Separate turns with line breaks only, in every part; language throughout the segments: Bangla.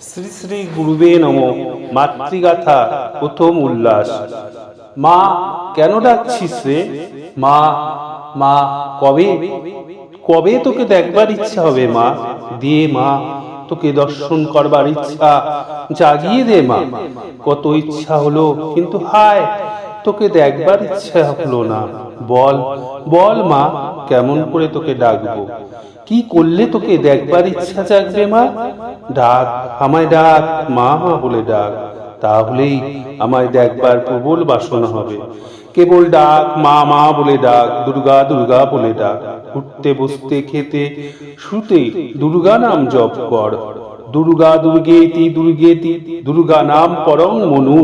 শ্রী শ্রী গুরুবে নম, মাতৃগাথা প্রথম উল্লাস। মা, কেন ডাকছিস রে? মা মা, কবে? কবে তোকে দেখবার ইচ্ছা হবে, মা? দিয়ে মা, তোকে দর্শন করবার ইচ্ছা। জাগিয়ে দে মা। কত ইচ্ছা হলো, কিন্তু হায়, তোকে দেখবার ইচ্ছা হলো না। বল বল মা, কেমন করে তোকে ডাকবো? কি করলে তোকে দেখবার ইচ্ছা জাগবে মা? ডাক, আমায় ডাক, মা মা বলে ডাক। তাহলেই আমায় দেখবার প্রবল বাসনা হবে। কেবল ডাক, মা মা বলে ডাক, দুর্গা দুর্গা বলে ডাক। উঠতে, বসতে, খেতে, শুতে দুর্গা নাম জপ কর। দুর্গা দুর্গেতি দুর্গেতি, দুর্গা নাম পরং মনু।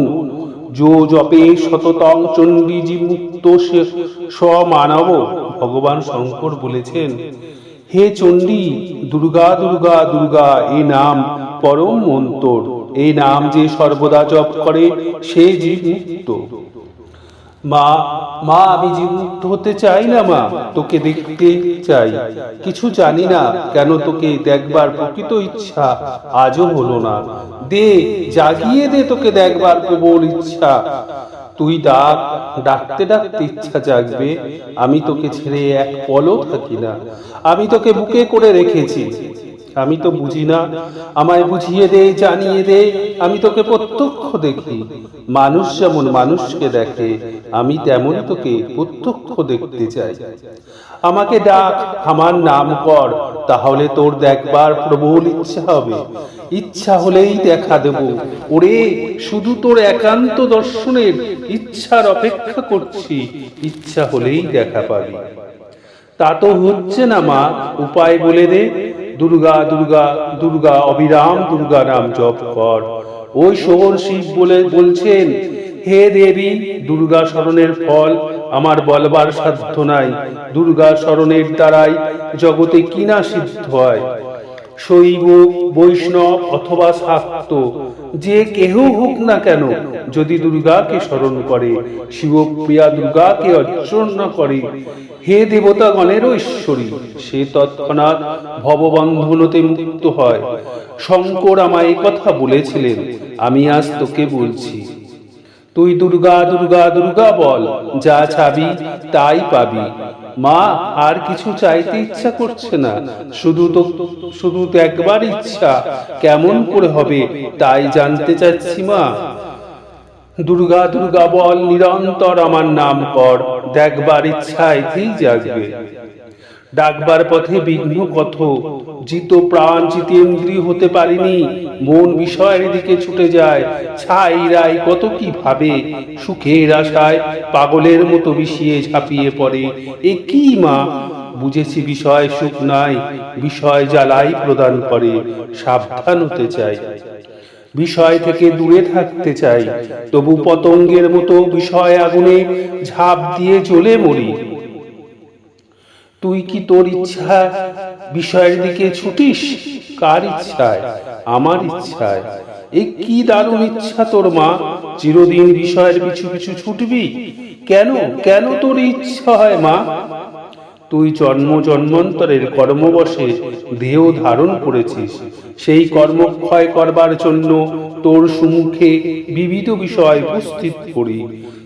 যো জপে শততং চণ্ডীজি মুক্ত সমানব ভগবান শঙ্কর বলেছেন হে চণ্ডী, দুর্গা দুর্গা দুর্গা এই নাম পরম মন্তর এই নাম যে সর্বদা জপ করে, সে জীব মুক্ত মা মা, আমি জীবমুক্ত হতে চাই না, মা, তোকে দেখতে চাই। কিছু জানি না কেন তোকে দেখবার প্রকৃত ইচ্ছা আজও হলো না। দে, জাগিয়ে দে তোকে দেখবার প্রবল ইচ্ছা। তুই ডাক ডাকতে ডাকতে ইচ্ছা জাগবে, আমি তোকে ছেড়ে এক পলও থাকি না। আমি তোকে বুকে করে রেখেছি। আমি তো বুঝি না। আমায় বুঝিয়ে দে, জানিয়ে দে, আমি তোকে প্রত্যক্ষ দেখি। মানুষ যেমন মানুষকে দেখে, আমি তেমন তোকে প্রত্যক্ষ দেখতে চাই। আমাকে ডাক, আমার নাম কর, তাহলে তোর দেখবার প্রবল ইচ্ছা হবে। ইচ্ছা হলেই দেখা দেব। ওরে, শুধু তোর একান্ত দর্শনের ইচ্ছার অপেক্ষা করছি, ইচ্ছা হলেই দেখা পাবি। তা তো হচ্ছে না মা, উপায় বলে দে। দুর্গা দুর্গা দুর্গা অবিরাম, দুর্গা নাম জপ কর। ওই শোভন শিব বলে বলছেন, হে দেবী, দুর্গা স্মরণের ফল আমার বলবার সাধ্য নাই। দুর্গা স্মরণের দ্বারাই জগতে কিনা সিদ্ধ হয়। শৈব, বৈষ্ণব অথবা শাক্ত যে কেহ হোক না কেন, যদি দুর্গাকে স্মরণ করে শিবপ্রিয়া দুর্গাকে অর্চনা করে। হে দেবতাগণের ঈশ্বরী সে তৎক্ষণাৎ ভববন্ধনতে মুক্ত হয়। শঙ্কর আমায় কথা বলেছিলেন, আমি আজ তোকে বলছি। তুই দুর্গা দুর্গা দুর্গা বল, যা চাবি তাই পাবি। মা, আর কিছু চাইতে ইচ্ছা করছে না। শুধু তো শুধু তো একবার ইচ্ছা। কেমন করে হবে তাই জানতে চাচ্ছি মা। দুর্গা দুর্গা বল, নিরন্তর আমার নাম কর। দেখবার ইচ্ছা এতেই জাগবে। ডাকবার পথে বিঘ্ন কত? জিত প্রাণ জিতেন্দ্রিয় হতে পারিনি, মন বিষয়ের দিকে ছুটে যায়। ছাই রাই কত কি ভাবে সুখের আশায় পাগলের মতো বিষিয়ে ঝাঁপিয়ে পড়ে। এ কি মা? বুঝেছি বিষয় সুখ নাই, বিষয় জ্বালাই প্রদান করে, সাবধান হতে চাই। বিষয় থেকে দূরে থাকতে চাই, তবু পতঙ্গের মতো বিষয় আগুনে ঝাঁপ দিয়ে জ্বলে মরি। তুই কি তোর ইচ্ছা? বিষয়ের দিকে ছুটিস? কার ইচ্ছায়? আমার ইচ্ছায়। এ কি দারুণ ইচ্ছা তোর মা? চিরদিন বিষয়ের পিছু পিছু ছুটবি। কেন? কেন তোর ইচ্ছা হয় মা? তুই জন্ম জন্মান্তরের কর্মবশে দেহ ধারণ করেছিস। সেই কর্মক্ষয় করবার জন্য তোর সম্মুখে বিবিধ বিষয় উপস্থিত করি।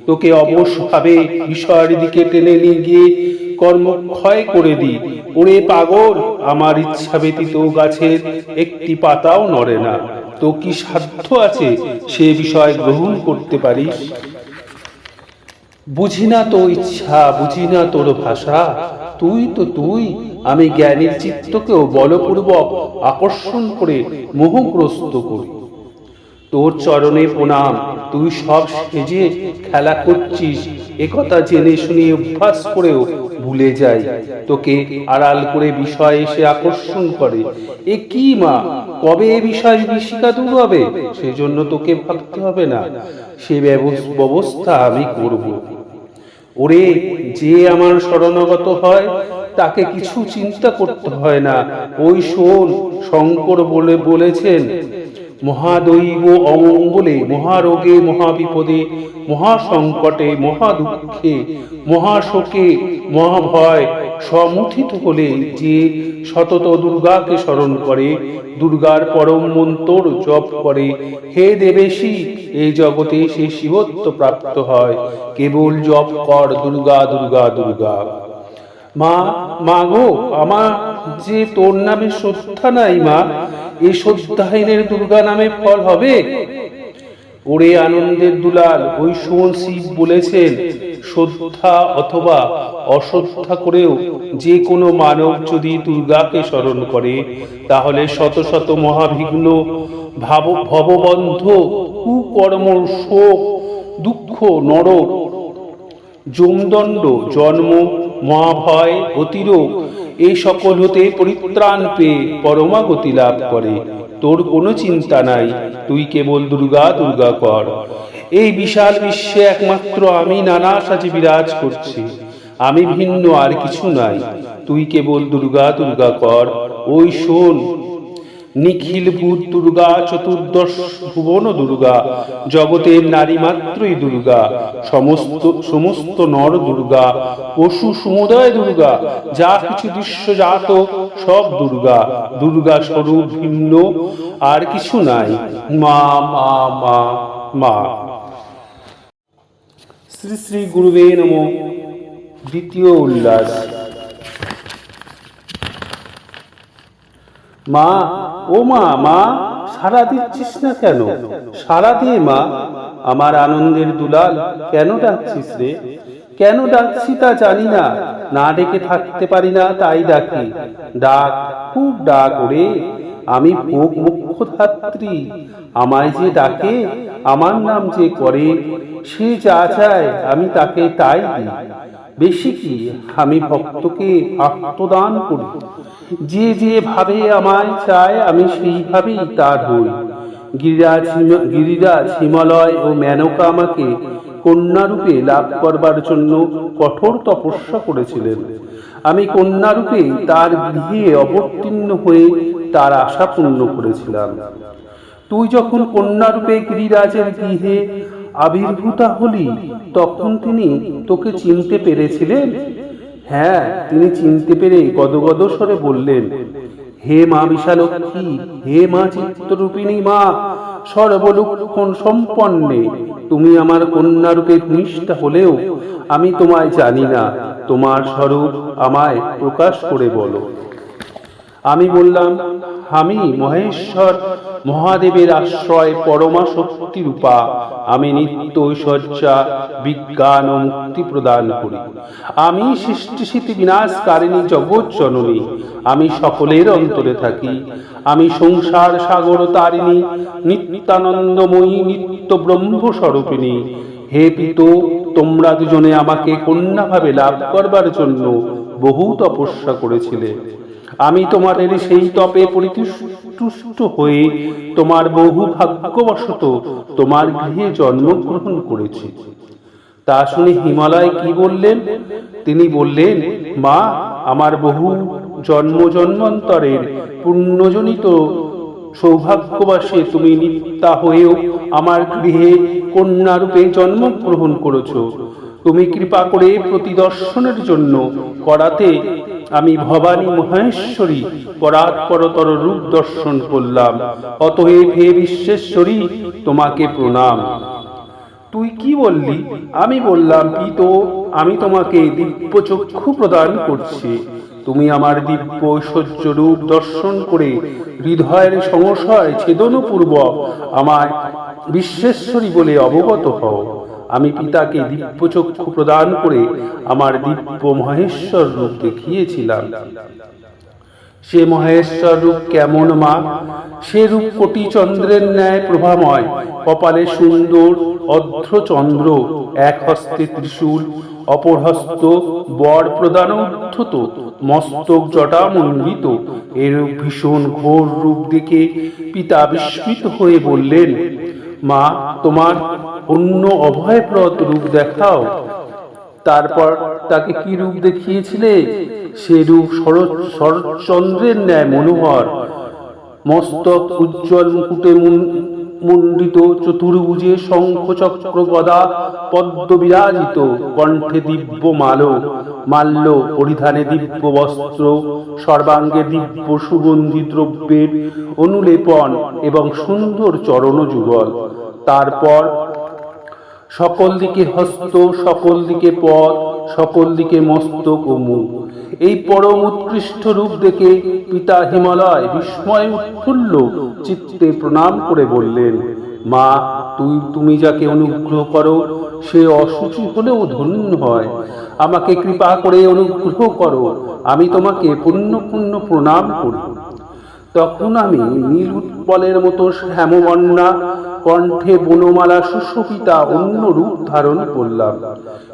তোকে অবশ্যভাবে বিষয়ের দিকে টেনে নিয়ে গিয়ে কর্মক্ষয় করে দি ওরে পাগল, আমার ইচ্ছা ব্যতীত গাছের একটি পাতাও নড়ে না। তো কি সাধ্য আছে সে বিষয় গ্রহণ করতে পারিস বুঝি না তো ইচ্ছা, বুঝি না তোর ভাষা। তুই তো তুই, আমি জ্ঞানীর চিত্তকেও বলপূর্বক আকর্ষণ করে মোহগ্রস্ত করি। তোর চরণে প্রণাম, তুই সব সেজে খেলা করছিস, একথা জেনে শুনে অভ্যাস করেও ভুলে যাই। তোকে আড়াল করে বিষয় এসে আকর্ষণ করে। এ কি মা? কবে এ বিষয় বিশিকা দূর হবে? সেজন্য তোকে ভাবতে হবে না। সে ব্যবস্থা আমি করব। ওরে, যে আমার শরণাগত হয়, তাকে কিছু চিন্তা করতে হয় না। ওই শোন, শঙ্কর বলে বলেছেন মহাদৈব অমঙ্গলে, মহারোগে, মহাবিপদে, মহাসংকটে, মহাদুঃখে, মহাশোকে, মহাভয় সমুথিত হলে যে সতত দুর্গাকে স্মরণ করে, দুর্গার পরম মন্তর জপ করে, হে দেবেশী এই জগতে সে শিবত্ব প্রাপ্ত হয়। কেবল জপ কর দুর্গা দুর্গা দুর্গা। মা মা গো আমার যে তোর নামে শ্রদ্ধা নাই মা শ্রদ্ধাহীনের দুর্গা নামে ফল হবে? ওরে আনন্দের দুলাল ওই শোন শিব বলেছেন, শ্রদ্ধা অথবা অশ্রদ্ধা করেও যে কোনো মানব যদি দুর্গাকে স্মরণ করে, তাহলে শত শত মহাবিঘ্ন, ভাব, ভববন্ধ, কুকর্ম, শোক, দুঃখ, নরক, যমদণ্ড, জন্ম, মহাভয়, অতিরোগ এই সকল হতে পরিত্রাণ পেয়ে পরমা গতি লাভ করে। তোর কোনো চিন্তা নাই, তুই কেবল দুর্গা দুর্গা কর। এই বিশাল বিশ্বে একমাত্র আমি নানা সাজে বিরাজ করছি। আমি ভিন্ন আর কিছু নাই, তুই কেবল দুর্গা দুর্গা কর। ওই শোন নিখিল ভূত দুর্গা চতুর্দশ ভুবন দুর্গা, জগতের নারী মাত্রই দুর্গা, সমস্ত সমস্ত নর দুর্গা, পশু সমুদয় দুর্গা, যা কিছু দৃশ্যজাত সব দুর্গা দুর্গা স্বরূপ ভিন্ন, আর কিছু নাই। মা মা মা মা। শ্রী শ্রী গুরুবে নম। দ্বিতীয় উল্লাস। মা ও মা মা সারা দিচ্ছিস না কেন? সারা দিয়ে মা। আমার আনন্দের দুলাল কেন ডাকছিস রে? কেন ডাকছি তা জানি না। না ডেকে থাকতে পারি না, তাই ডাকি। ডাক, খুব ডাক ওরে আমি ভোগ মুখ্য ধাত্রী আমায় যে ডাকে, আমার নাম যে করে, সে যা চায়, আমি তাকে তাই দিই। বেশি কি? আমি ভক্তকে আত্মদান করি। যে যে ভাবে আমায় চায়, আমি সেইভাবেই তার হই গিরিরাজ গিরিরাজ হিমালয় ও মেনকা আমাকে কন্যারূপে লাভ করবার জন্য কঠোর তপস্যা করেছিলেন। আমি কন্যারূপে তার গৃহে অবতীর্ণ হয়ে তার আশা পূর্ণ করেছিলাম। তুই যখন কন্যারূপে গিরিরাজের গৃহে আবির্ভূতা হলি, তখন তিনি তোকে চিনতে পেরেছিলেন? হ্যাঁ তিনি চিনতে পেরে গদগদ স্বরে বললেন, হে মা বিশালক্ষী, হে মা চিত্তরূপিণী মা, সর্বলক্ষণ সম্পন্নে তুমি আমার কন্যারূপে ভূমিষ্ঠা হলেও আমি তোমায় জানি না, তোমার স্বরূপ আমায় প্রকাশ করে বলো। আমি বললাম, আমি মহেশ্বর, মহাদেবের আশ্রয় পরমা শক্তি রূপা আমি নিত্য ঐশ্বর্যা, বিজ্ঞান ও মুক্তি প্রদান করি। আমি সৃষ্টি স্মৃতি বিনাশকারিণী জগৎ জননী। আমি সকলের অন্তরে থাকি। আমি সংসার সাগর তারিণী, নিত্যানন্দময়ী, নিত্য ব্রহ্ম স্বরূপিণী। হে পিত, তোমরা দুজনে আমাকে কন্যাভাবে লাভ করবার জন্য বহু তপস্যা করেছিলে। আমি তোমাদের সেই তপে পরিতুষ্ট হয়ে তোমার বহু ভাগ্যবশত তোমার গৃহে জন্মগ্রহণ করেছি। তা শুনে হিমালয় কি বললেন? তিনি বললেন, মা, আমার বহু জন্ম জন্মান্তরের পুণ্যজনিত সৌভাগ্যবাসে তুমি নিত্যা হয়েও আমার গৃহে কন্যারূপে জন্মগ্রহণ করেছ। তুমি কৃপা করে প্রতিদর্শনের জন্য করাতে আমি ভবানী মহেশ্বরী পরাৎপরতর রূপ দর্শন করলাম। অতএব হে বিশ্বেশ্বরী, তোমাকে প্রণাম। তুই কি বললি? আমি বললাম, পিত, আমি তোমাকে দিব্য চক্ষু প্রদান করছি। তুমি আমার দিব্য ঐশ্বর্য রূপ দর্শন করে হৃদয়ের সংশয় ছেদনপূর্বক আমার বিশ্বেশ্বরী বলে অবগত হও। আমি পিতাকে দিব্য চক্ষু প্রদান করে আমার দিব্য মহেশ্বর রূপ দেখিয়েছিলাম। সে মহেশ্বর রূপ কেমন মা? সে রূপ কোটি চন্দ্রের ন্যায় প্রভাময়, কপালে সুন্দর অর্ধ চন্দ্র, এক হস্তে ত্রিশূল, অপর হস্ত বর প্রদান উদ্ধত, মস্তক জটা মণ্ডিত এরূপ ভীষণ ঘোর রূপ দেখে পিতা বিস্মিত হয়ে বললেন, মা, তোমার অন্য অভয়প্রদ রূপ দেখাও। তারপর তাকে কি রূপ দেখিয়েছিলে? সে রূপ শরৎ শরৎচন্দ্রের ন্যায় মনোহর। মস্তক উজ্জ্বল মুকুটে মুন- মণ্ডিত চতুর্ভুজে শঙ্খ চক্র গদা পদ্ম বিরাজিত কণ্ঠে দিব্য মাল। মাল্য পরিধানে দিব্য বস্ত্র, সর্বাঙ্গে দিব্য সুগন্ধি দ্রব্যের অনুলেপন এবং সুন্দর চরণ যুগল তারপর সকল দিকে হস্ত, সকল দিকে পদ সকল দিকে মস্তক ও মুখ। এই পরম উৎকৃষ্ট রূপ দেখে পিতা হিমালয় বিস্ময় উৎফুল্ল চিত্তে প্রণাম করে বললেন, মা, তুই, তুমি যাকে অনুগ্রহ করো, সে অসুচি হলেও ধন্য হয়। আমাকে কৃপা করে অনুগ্রহ করো, আমি তোমাকে পুণ্য পুণ্য প্রণাম করি তখন আমি নীল উৎপলের মতো শ্যামবর্ণা কণ্ঠে বনমালা সুশোভিতা অন্য রূপ ধারণ করলাম।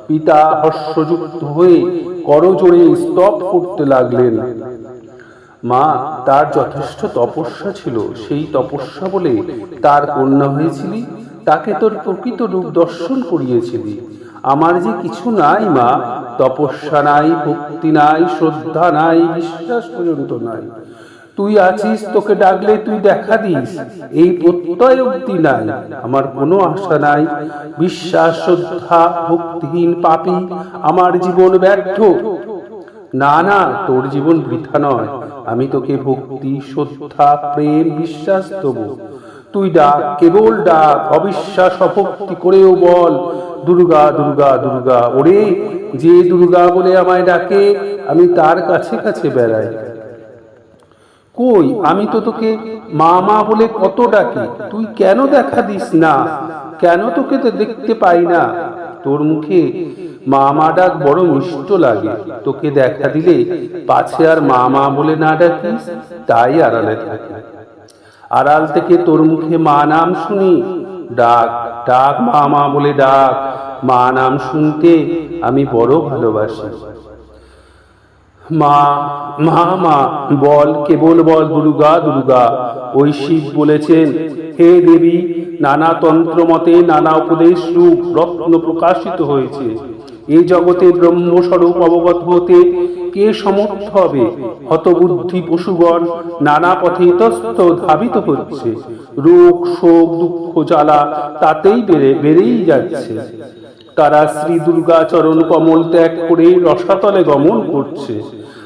পিতা হর্ষযুক্ত হয়ে করজোড়ে স্তব করতে লাগলেন। মা, তার যথেষ্ট তপস্যা ছিল, সেই তপস্যা বলে তার কন্যা হয়েছিলি, তাকে তোর প্রকৃত রূপ দর্শন করিয়েছিলি। আমার যে কিছু নাই, মা, তপস্যা নাই, ভক্তি নাই, শ্রদ্ধা নাই, বিশ্বাস পর্যন্ত নাই। তুই আছিস, তোকে ডাকলে তুই দেখা দিস। এই প্রত্যয় অব্দি নাই, আমার কোনো আশা নাই। বিশ্বাস, শ্রদ্ধা, ভক্তিহীন পাপী, আমার জীবন ব্যর্থ। না না, তোর জীবন বৃথা নয়, আমি তোকে ভক্তি, শ্রদ্ধা, প্রেম, বিশ্বাস দেব। তুই ডাক, কেবল ডাক, অবিশ্বাস, অভক্তি করেও বল, দুর্গা দুর্গা দুর্গা, ওরে, যে দুর্গা বলে আমায় ডাকে, আমি তার কাছে কাছে বেড়াই। কই, আমি তো তোকে মা মা বলে কত ডাকি, তুই কেন দেখা দিস না? কেন তোকে তো দেখতে পাই না? তোর মুখে মা মা ডাক বড় মিষ্ট লাগে, তোকে দেখা দিলে পাছে আর মা মা বলে না ডাকিস, তাই আড়ালে থাকে। আড়াল থেকে তোর মুখে মা নাম শুনি, ডাক ডাক মা মা বলে ডাক, মা নাম শুনতে আমি বড় ভালোবাসি। মা মা মা, বল, কেবল বল, দুর্গা দুর্গা। ওই শিব বলেছেন, হে দেবী, নানা তন্ত্র মতে নানা উপদেশ রূপ রত্ন প্রকাশিত হয়েছে। এই জগতে ব্রহ্মস্বরূপ অবগত হতে কে সমর্থ হবে? হতবুদ্ধি পশুগণ নানা পথে ইতস্ত ধাবিত হচ্ছে। রোগ, শোক, দুঃখ, জ্বালা তাতেই বেড়ে, বেড়েই যাচ্ছে। তারা শ্রী দুর্গা চরণ কমল ত্যাগ করে রসাতলে গমন করছে।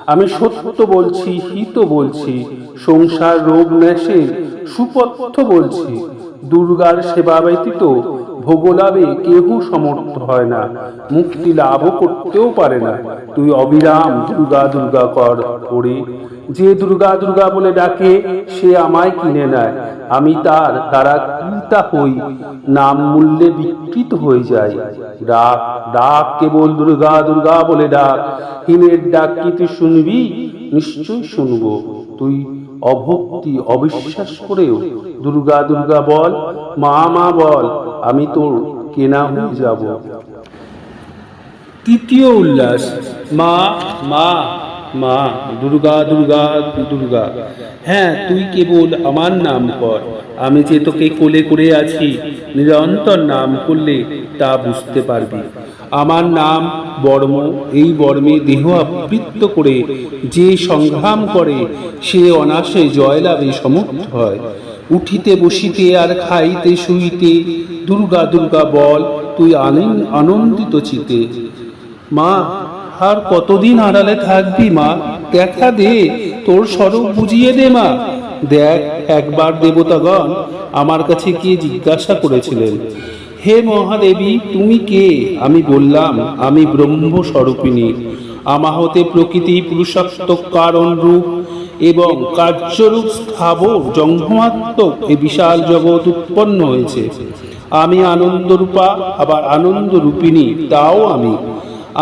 আমি সত্য বলছি, হিত বলছি, সংসার রোগ ন্যাসের সুপথ্য বলছি। দুর্গার সেবা ব্যতীত ভোগলাভে কেহ সমর্থ হয় না। মুক্তি লাভও করতেও পারে না। তুই অবিরাম দুর্গা দুর্গা কর করে যে দুর্গা দুর্গা বলে ডাকে, সে আমায় কিনে নেয়। আমি তার দ্বারা কৃতা হই, নাম মূল্যে বিকৃত হয়ে যায়। ডাক ডাক কেবল দুর্গা দুর্গা বলে ডাক। হিনের ডাক কি তুই শুনবি? নিশ্চয় শুনব। তুই অভক্তি অবিশ্বাস করেও, দুর্গা দুর্গা বল, মা মা বল, আমি তোর কেনা হয়ে যাব। তৃতীয় উল্লাস, মা মা মা, দুর্গা দুর্গা দুর্গা হ্যাঁ তুই কেবল আমার নাম কর, আমি যে তোকে কোলে করে আছি, নিরন্তর নাম করলে তা বুঝতে পারবি। আমার নাম বর্ম। এই বর্মে দেহ আবৃত্ত করে যে সংগ্রাম করে, সে অনাসে জয়লাভে সমর্থ হয়। উঠিতে বসিতে আর খাইতে শুইতে, দুর্গা দুর্গা বল, তুই আনন্দ আনন্দিত চিতে। মা, আর কতদিন আড়ালে থাকবি মা? দেখা দে, তোর স্বরূপ বুঝিয়ে দে মা। দেখ, একবার দেবতাগণ আমার কাছে গিয়ে জিজ্ঞাসা করেছিলেন। হে মহাদেবী, তুমি কে? আমি বললাম, আমি ব্রহ্ম স্বরূপিণী আমাহতে প্রকৃতি পুরুষাত্মক কারণ রূপ এবং কার্যরূপ স্থাবর জঙ্গমাত্মক এই বিশাল জগৎ উৎপন্ন হয়েছে। আমি আনন্দরূপা, আবার আনন্দ রূপিণী তাও আমি।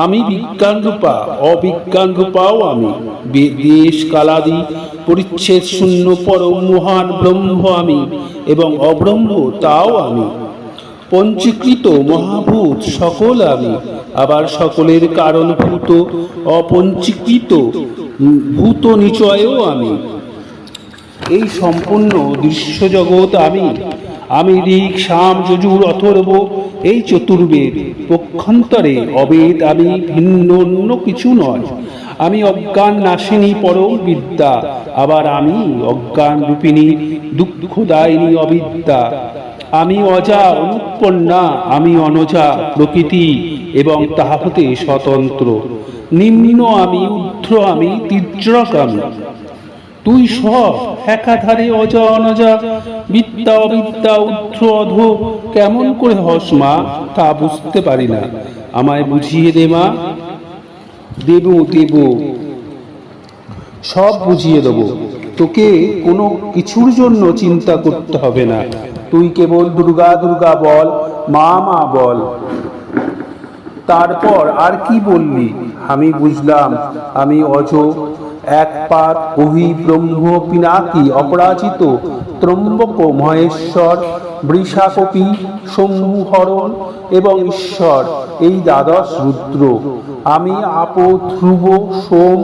আমি বিজ্ঞান রূপা অবিজ্ঞান রূপাও আমি দেশ, কালাদি, পরিচ্ছেদ শূন্য পরম মহান ব্রহ্ম আমি এবং অব্রহ্ম তাও আমি। পঞ্চীকৃত মহাভূত সকল আমি। আবার সকলের কারণভূত অপঞ্চীকৃত ভূত নিচয়েও আমি। এই সম্পূর্ণ দৃশ্য জগৎ আমি। আমি ঋক শাম, যজুর, অথর্ব, এই চতুর্বেদ পক্ষান্তরে অবেদ আমি, ভিন্ন অন্য কিছু নয়। আমি অজ্ঞান নাশিনী পরম বিদ্যা। আবার আমি অজ্ঞান রূপিণী, দুঃখদায়িনী অবিদ্যা। আমি অজা অনুৎপন্না আমি অনজা, প্রকৃতি এবং তাহা হতে স্বতন্ত্র। নিম্ন আমি ঊর্ধ্ব আমি তীর্যক আমি তুই সব, একাধারে অজা, অনজা, বিদ্যা, অবিদ্যা ঊর্ধ্ব অধ, কেমন করে হস মা, তা বুঝতে পারি না। আমায় বুঝিয়ে দে মা। দেব দেব। সব বুঝিয়ে দেব। তোকে কোনো কিছুর জন্য চিন্তা করতে হবে না। তুই কেবল দুর্গা দুর্গা বল, মা মা বল। তারপর আর কি বললি? আমি বুঝলাম, আমি অজ এক পাত অহি ব্রহ্ম পিনাকি অপরাজিত ত্রম্বক মহেশ্বর বৃষাকপি শম্ভুহরণ এবং ঈশ্বর, এই দ্বাদশ রুদ্র। আমি আপ ধ্রুব, সোম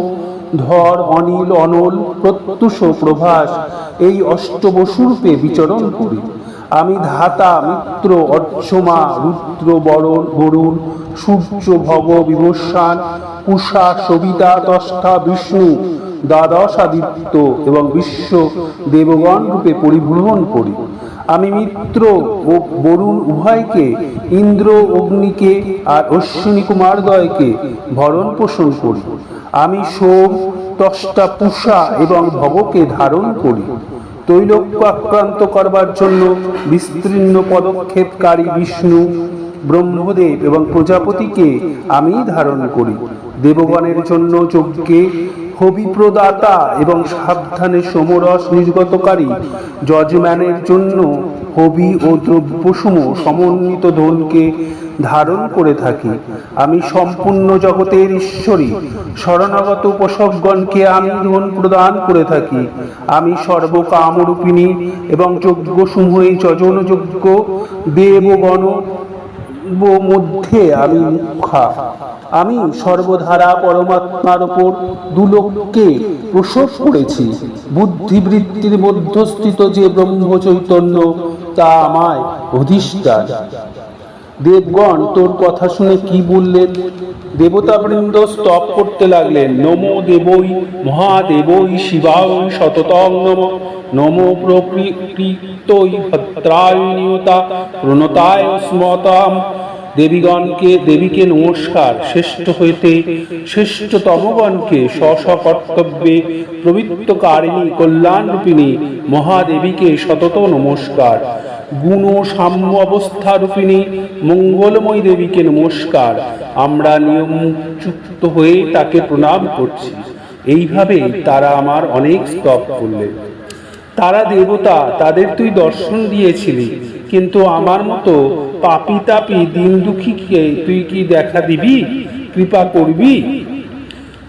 ধর, অনিল, অনল, প্রত্যুষ প্রভাস, এই অষ্টবসুরূপে বিচরণ করি। আমি ধাতা, মিত্র, অর্চমা, রুদ্র, বরণ, বরুণ, সূর্য, ভব বিভস্যান উষা, সবিতা দষ্টা বিষ্ণু দ্বাদশ আদিত্য এবং বিশ্ব দেবগণ রূপে পরিভ্রমণ করি। আমি মিত্র ও বরুণ উভয়কে, ইন্দ্র অগ্নিকে আর অশ্বিনী কুমারদয়কে ভরণ পোষণ করি। আমি সোম তষ্টা, পুষা এবং ভবকে ধারণ করি। তৈলক্য আক্রান্ত করবার জন্য বিস্তীর্ণ পদক্ষেপকারী বিষ্ণু, ব্রহ্মদেব এবং প্রজাপতিকে আমি ধারণ করি। দেবগণের জন্য যজ্ঞে হবিপ্রদাতা এবং সাবধানে সমরস নির্গতকারী যজম্যানের জন্য হবি ও দ্রব্যসম সমন্বিত ধনকে ধারণ করে থাকি। আমি সম্পূর্ণ জগতের ঈশ্বরী, শরণাগত উপসবগণকে আমি ধন প্রদান করে থাকি। আমি সর্বকামরূপিণী এবং যজ্ঞসমূহে যজন যজ্ঞ, দেবগণ মধ্যে আমি মুখা। আমি সর্বধারা পরমাত্মার ওপর দুলোককে প্রসব করেছি। বুদ্ধিবৃত্তির মধ্যস্থিত যে ব্রহ্ম চৈতন্য, তা আমায় অধিষ্ঠান। দেবগণ তোর কথা শুনে কি বললেন? দেবতাবৃন্দ স্তব করতে লাগলেন। নমো দেবই মহাদেবই শিবায় শততং নম। নমো প্রকৃতই ভদ্রায় প্রণতায় স্মতাম। দেবীগণকে দেবীকে নমস্কার, শ্রেষ্ঠ হইতে শ্রেষ্ঠতমগণকে স্ব স্ব কর্তব্যে প্রবৃত্তকারিণী কল্যাণরূপিণী মহাদেবীকে সতত নমস্কার। গুণ সাম্য অবস্থা রূপিণী মঙ্গলময় দেবীকে নমস্কার। আমরা নিয়মযুক্ত হয়ে তাকে প্রণাম করছি। এইভাবে তারা আমার অনেক স্তব করলেন। তারা দেবতা, তাদের তুই দর্শন দিয়েছিলি। কিন্তু আমার মতো পাপি তাপি দিন দুঃখীকে তুই কি দেখা দিবি? কৃপা করবি?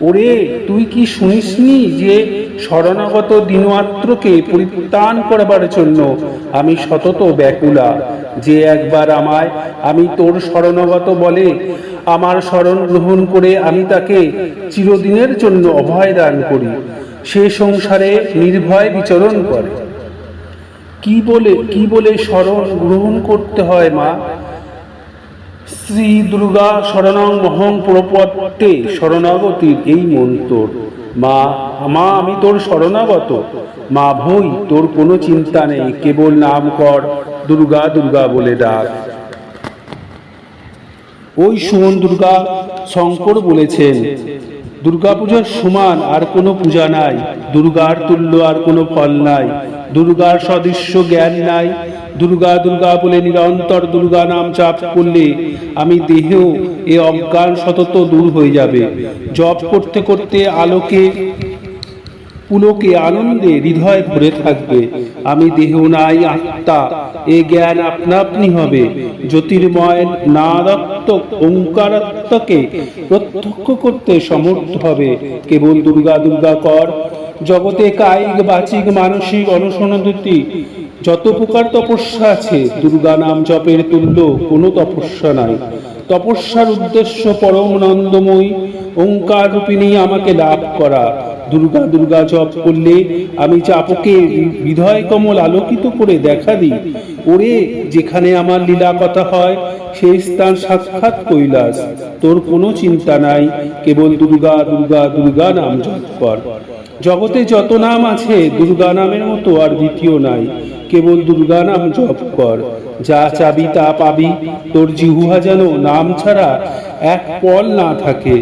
ওরে, তুই কি শুনিসনি যে শরণাগত দিনমাত্রকে পরিত্রাণ করবার জন্য আমি সতত ব্যাকুলা? যে একবার আমায়, আমি তোর শরণাগত বলে, আমার শরণ গ্রহণ করে আমি তাকে চিরদিনের জন্য অভয় দান করি। সে সংসারে নির্ভয় বিচরণ করে। কি বলে কি বলে শরণ গ্রহণ করতে হয়, মা? শ্রী দুর্গা শরণং মহং প্রপত্তে শরণাগতির এই মন্ত্র। মা মা, আমি তোর শরণাগত। মা, ভই, তোর কোনো চিন্তা নেই, কেবল নাম কর, দুর্গা দুর্গা বলে ডাক। ওই সুমন দুর্গা শঙ্কর বলেছেন দুর্গাপূজার সমান আর কোনো পূজা নাই। দুর্গার তুল্য আর কোনো ফল নাই। দুর্গার সদৃশ্য জ্ঞান নাই। দুর্গা দুর্গা বলে নিরন্তর দুর্গা নাম চাপ করলে আমি দেহেও এ অজ্ঞান সতত দূর হয়ে যাবে। জপ করতে করতে আলোকে পুলকে আনন্দে হৃদয় ভরে থাকবে। আমি দেহ নাই আত্মা, এ জ্ঞান আপনা আপনি হবে। জ্যোতির্ময় নাদাত্মক ওঙ্কারাত্মকে প্রত্যক্ষ করতে সমর্থ হবে। কেবল দুর্গা দুর্গা কর, জগতে কায়িক বাচিক মানসিক অনশনদতি যত প্রকার তপস্যা আছে, দুর্গা নাম জপের তুল্য কোনো তপস্যা নাই। তপস্যার উদ্দেশ্য পরম নন্দময়ী ওঙ্কার রূপিণী আমাকে লাভ করা। দুর্গা দুর্গা জপ করলে আমি চাপকে হৃদয় কমল আলোকিত করে দেখা দিই। ওরে, যেখানে আমার লীলা কথা হয়, সেই স্থান সাক্ষাৎ কৈলাস। তোর কোনো চিন্তা নাই, কেবল দুর্গা দুর্গা দুর্গা নাম জপ কর। জগতে যত নাম আছে, দুর্গা নামের মতো আর দ্বিতীয় নাই। কেবল দুর্গা নাম জপ কর। যা চাবি তা পাবি। তোর জিহুহা যেন নাম ছাড়া এক পল না থাকে।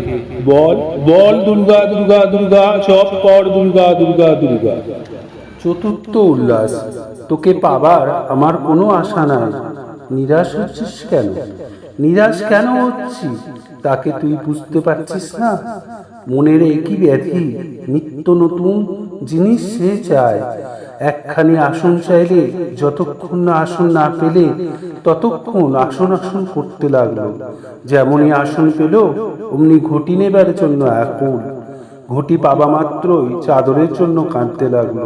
বল বল দুর্গা দুর্গা দুর্গা, জপ কর দুর্গা দুর্গা দুর্গা। চতুর্থ উল্লাস, তোকে পাবার আমার কোনো আশা নাই। নিরাশ হচ্ছিস কেন? নিরাশ কেন হচ্ছি তাকে তুই বুঝতে পারছিস না। মনের একই ব্যাধি নিত্য নতুন জিনিস সে চায়। একখানি আসন চাইলে যতক্ষণ না আসন না পেলে ততক্ষণ আসন আসন করতে লাগল। যেমনই আসন পেল, অমনি ঘটি নেবার জন্য একুল ঘটি পাবা মাত্রই চাদরের জন্য কাঁদতে লাগল।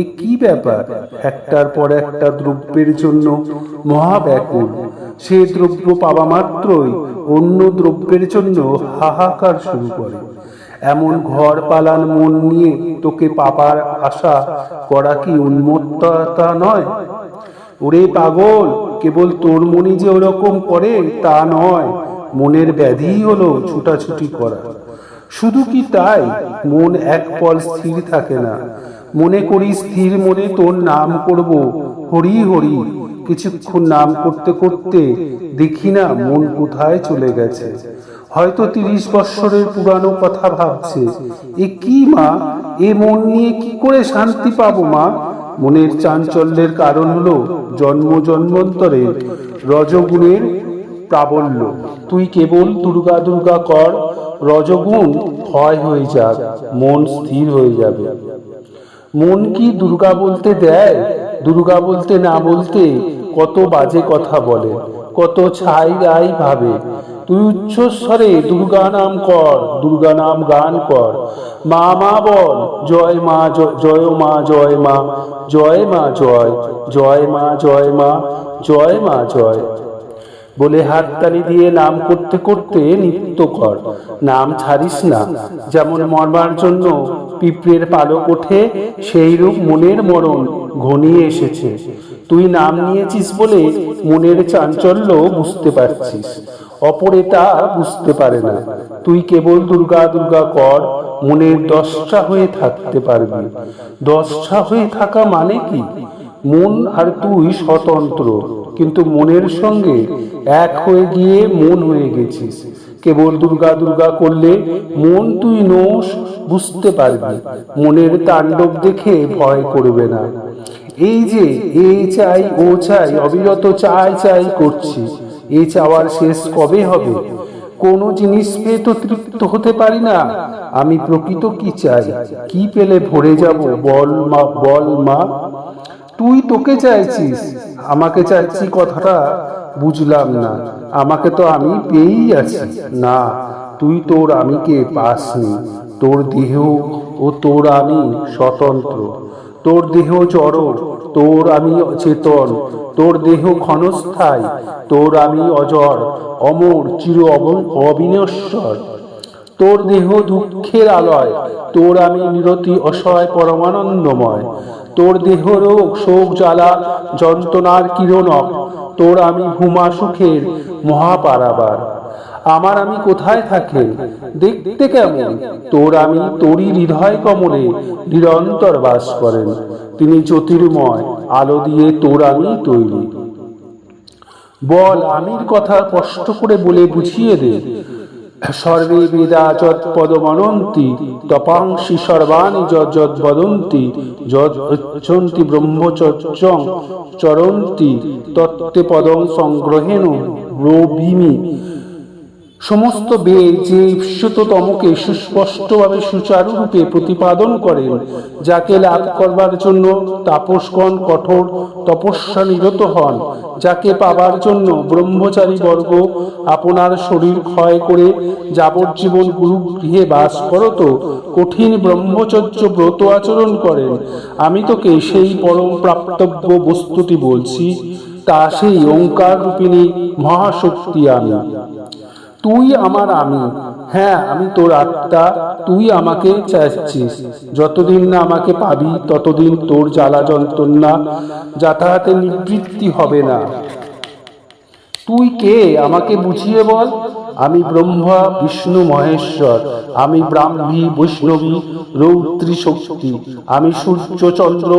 এ কি ব্যাপার? একটার পর একটা দ্রব্যের জন্য মহা ব্যাকুল সে দ্রব্য পাবা মাত্রই অন্য দ্রব্যের জন্য হাহাকার শুরু করে। এমন ঘর পালান মন নিয়ে তোকে পাবার আশা করা কি উন্মত্ততা নয়? ওরে পাগল, কেবল তোর মনি যে ওরকম করে তা নয়। মনের ব্যাধিই হলো ছুটাছুটি করা। শুধু কি তাই? মন এক পল স্থির থাকে না। মনে করি স্থির মনে তোর নাম করব। হরি হরি, কিছুক্ষণ নাম করতে করতে দেখি না মন কোথায় চলে গেছে। হয়তো তিরিশ বৎসরের পুরানো কথা ভাবছে। এ কি মা? এ মন নিয়ে কি করে শান্তি পাবো মা? মনের চাঞ্চল্যের কারণ হলো জন্ম জন্মান্তরের রজগুণের প্রাবল্য। তুই কেবল দুর্গা দুর্গা কর, রজগুণ ক্ষয় হয়ে যাক, মন স্থির হয়ে যাবে। মন কি দুর্গা বলতে দেয়? দুর্গা বলতে না বলতে কত বাজে কথা বলে। কত ছাই রাই ভাবে। তুই উচ্চস্বরে দুর্গা নাম কর, দুর্গা নাম গান কর। মা মা বল, জয় মা জয় মা জয় মা জয় মা, জয় জয় মা জয় মা জয় মা, জয়। বলে হাততালি দিয়ে নাম করতে করতে নৃত্য কর। নাম ছাড়িস না। যেমন মরবার জন্য পিঁপড়ের পালক ওঠে সেই রূপ মনের মরণ ঘনিয়ে এসেছে। তুই নাম নিয়েছিস বলে মনের চাঞ্চল্য বুঝতে পারছিস। অপরে তা বুঝতে পারে না। তুই কেবল দুর্গা দুর্গা কর, মনের দশটা হয়ে থাকতে পারবি। দশটা হয়ে থাকা মানে কি? মন আর তুই স্বতন্ত্র। কিন্তু মনের সঙ্গে এক হয়ে গিয়ে মন হয়ে গেছিস। কেবল দুর্গা দুর্গা করলে মন তুই নোস, বুঝতে পারবি। মনের তাণ্ডব দেখে ভয় করবে না। এই যে, এই চাই, ও চাই, অবিরত চাই চাই করছি। এই চাওয়ার শেষ কবে হবে? কোনো জিনিস পেয়ে তো তৃপ্ত হতে পারি না। আমি প্রকৃত কি চাই? কি পেলে ভরে যাব? বল মা বল মা। তুই তোকে চাইছিস। আমাকে চাইছি কথাটা বুঝলাম না। আমাকে তো আমি পেয়েই আছি। না তুই তোর আমিকে পাসনি। তোর দেহ ও তোর আমি স্বতন্ত্র। তোর দেহ জড় তোর আমি চেতন তোর দেহ ক্ষণস্থায়ী তোর আমি অজর অমর চির অব- অবিনশ্বর। তোর দেহ দুঃখের আলয় তোর আমি নিরতি অসহায় পরমানন্দময়। তোর দেহ রোগ, শোক, জ্বালা, যন্ত্রণার কিরণক তোর আমি ভূমা সুখের মহাপারাবার। আমার আমি কোথায় থাকে? দেখতে কেমন? তোর আমি তোরই হৃদয় কমলে নিরন্তর বাস করেন। তিনি জ্যোতির্ময়, আলো দিয়ে তোর আমি তৈরি। বল আমির কথা কষ্ট করে বলে বুঝিয়ে দে। সর্বে বেদা যৎ পদমনন্তি তপাংসি সর্বাণি যৎ যৎ বদন্তি যৎ উচ্চন্তি ব্রহ্মচর্যং চরন্তি, তত্ত্বে পদং সংগ্রহেণ রবিমি। সমস্ত বেদ যে ঈপ্সিততমকে সুস্পষ্টভাবে সুচারুরূপে প্রতিপাদন করেন, যাকে লাভ করবার জন্য তাপসগণ কঠোর তপস্যা নিরত হন, যাকে পাবার জন্য ব্রহ্মচারী বর্গ আপনার শরীর ক্ষয় করে যাবজ্জীবন গুরু গৃহে বাস করত, কঠিন ব্রহ্মচর্য ব্রত আচরণ করেন। আমি তোকে সেই পরম প্রাপ্তব্য বস্তুটি বলছি, তা সেই ওঙ্কার রূপিণী মহাশক্তি আমি। তুই আমার আমি। হ্যাঁ আমি তোর আত্মা, তুই আমাকে চাচ্ছিস যতদিন না আমাকে পাবি, ততদিন তোর জ্বালা যন্ত্রণা যাতায়াতে নিবৃত্তি হবে না। তুই কে? আমাকে বুঝিয়ে বল। আমি ব্রহ্মা, বিষ্ণু, মহেশ্বর। আমি ব্রাহ্মী, বৈষ্ণবী, রৌদ্রী শক্তি। আমি সূর্য, চন্দ্র,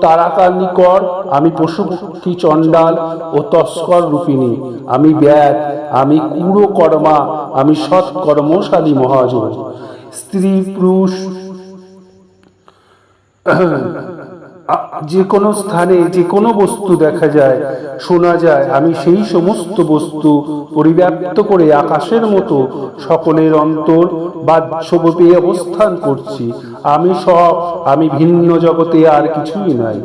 তারাকার নিকট। আমি পশুপক্ষী, চণ্ডাল ও তস্কর রূপিণী। আমি ব্যাগ আমি কুড়ো কর্মা আমি সৎকর্মশালী মহাজন। স্ত্রী, পুরুষ যে কোনো স্থানে যে কোনো বস্তু দেখা যায়, শোনা যায়, আমি সেই সমস্ত বস্তু পরিব্যাপ্ত করে আকাশের মতো সকলের অন্তর বাহ্যবপে অবস্থান করছি। আমি সব, আমি ভিন্ন জগতে আর কিছুই নাই।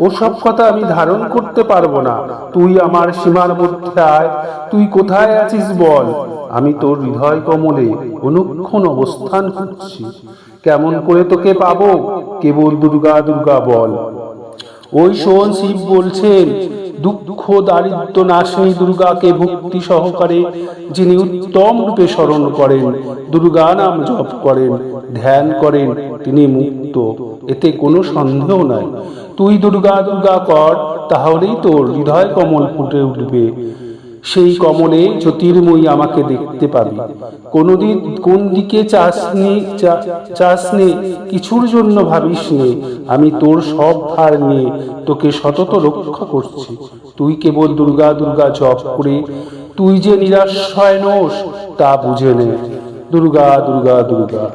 ওসব কথা আমি ধারণ করতে পারব না। তুই আমার সীমার মধ্যে আয়। তুই কোথায় আছিস বল? আমি তোর হৃদয় কমলে অনুক্ষণ অবস্থান করছি কেমন করে তোকে পাবো? কেবল দুর্গা দুর্গা বল। ওই শোন শিব বলছেন, দুঃখ দারিদ্র নাশী দুর্গাকে ভক্তি সহকারে যিনি উত্তম রূপে স্মরণ করেন, দুর্গা নাম জপ করেন, ধ্যান করেন, তিনি মুক্ত। এতে কোনো সন্দেহ নাই। তুই দুর্গা দুর্গা কর, তাহলেই তোর হৃদয় কমল ফুটে উঠবে। সেই কমলে জ্যোতির্ময়ী আমাকে দেখতে পাবি। কোনদিন কোন দিকে চাসনি, চা- চাসনি, কিছুর জন্য ভাবিস নে, আমি তোর সব ভার নিয়ে তোকে সতত রক্ষা করছি। তুই কেবল দুর্গা দুর্গা জপ করে, তুই যে নিরাশ্রয় নোস তা বুঝে নে। দুর্গা দুর্গা দুর্গা।